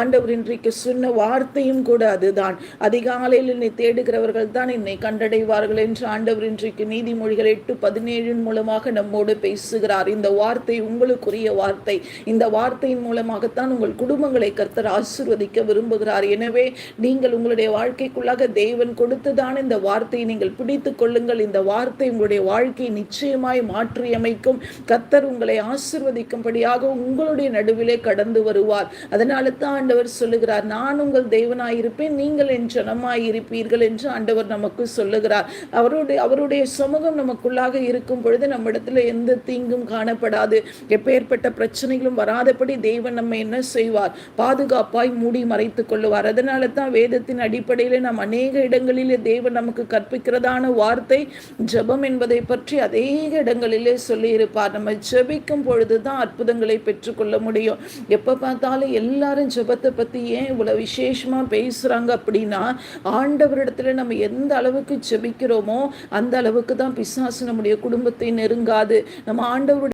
ஆண்டவர் இன்றைக்கு சொன்ன வார்த்தையும் கூட அதுதான். அதிகாலையில் என்னை தேடுகிறவர்கள் தான் என்னை கண்டடைவார்கள் என்று ஆண்டவர் இன்றைக்கு நீதிமொழிகள் எட்டு பதினேழின் மூலமாக நம்மோடு பேசுகிறார். இந்த வார்த்தை உங்களுக்குரிய வார்த்தை. இந்த வார்த்தையின் மூலமாகத்தான் உங்கள் குடும்பங்களை கர்த்தர் ஆசிர்வதிக்க விரும்புகிறார். எனவே நீங்கள் உங்களுடைய வாழ்க்கைக்குள்ளாக தேவன் கொடுத்துதான் இந்த வார்த்தையை நீங்கள் பிடித்துக் கொள்ளுங்கள். இந்த வார்த்தை உங்களுடைய வாழ்க்கையை நிச்சயமாய் மாற்றியமைக்கும். கர்த்தர் உங்களை ஆசிர்வதிக்கும்படியாக உங்களுடைய நடுவிலே கடந்து வருவார். அதனால தான் ஆண்டவர் சொல்லுகிறார் நான் உங்கள் தேவனாய் இருப்பேன் நீங்கள் என் ஜனமாய் இருப்பீர்கள் என்று ஆண்டவர் நமக்கு சொல்லுகிறார். அவருடைய அவருடைய சமூகம் நமக்குள்ளாக இருக்கும் பொழுது நம்மிடத்தில் எந்த தீங்கும் காணப்படாது. எப்பேற்பட்ட பிரச்சனைகளும் வராதபடி தெய்வன் நம்ம என்ன செய்வார்? பாதுகாப்பாய் மூடி மறைத்துக் கொள்ளுவார். அதனால தான் வேதத்தின் அடிப்படையில் நாம் அநேக இடங்களிலே தேவன் நமக்கு கற்பிக்கிறதான வார்த்தை ஜெபம் என்பதை பற்றி அநேக இடங்களிலே சொல்லியிருப்பார். நம்ம ஜெபிக்கும் பொழுது தான் அற்புதங்களை பெற்றுக்கொள்ள முடியும். எப்போ பார்த்தாலும் எல்லாரும் ஜெபத்தை பற்றி ஏன் இவ்வளோ விசேஷமாக பேசுகிறாங்க அப்படின்னா ஆண்டவரிடத்துல நம்ம எந்த அளவுக்கு ஜெபிக்கிறோமோ அந்த அளவுக்கு தான் பிசாசு நம்முடைய குடும்பத்தை நெருங்காது. நம்ம ஆண்டவருடைய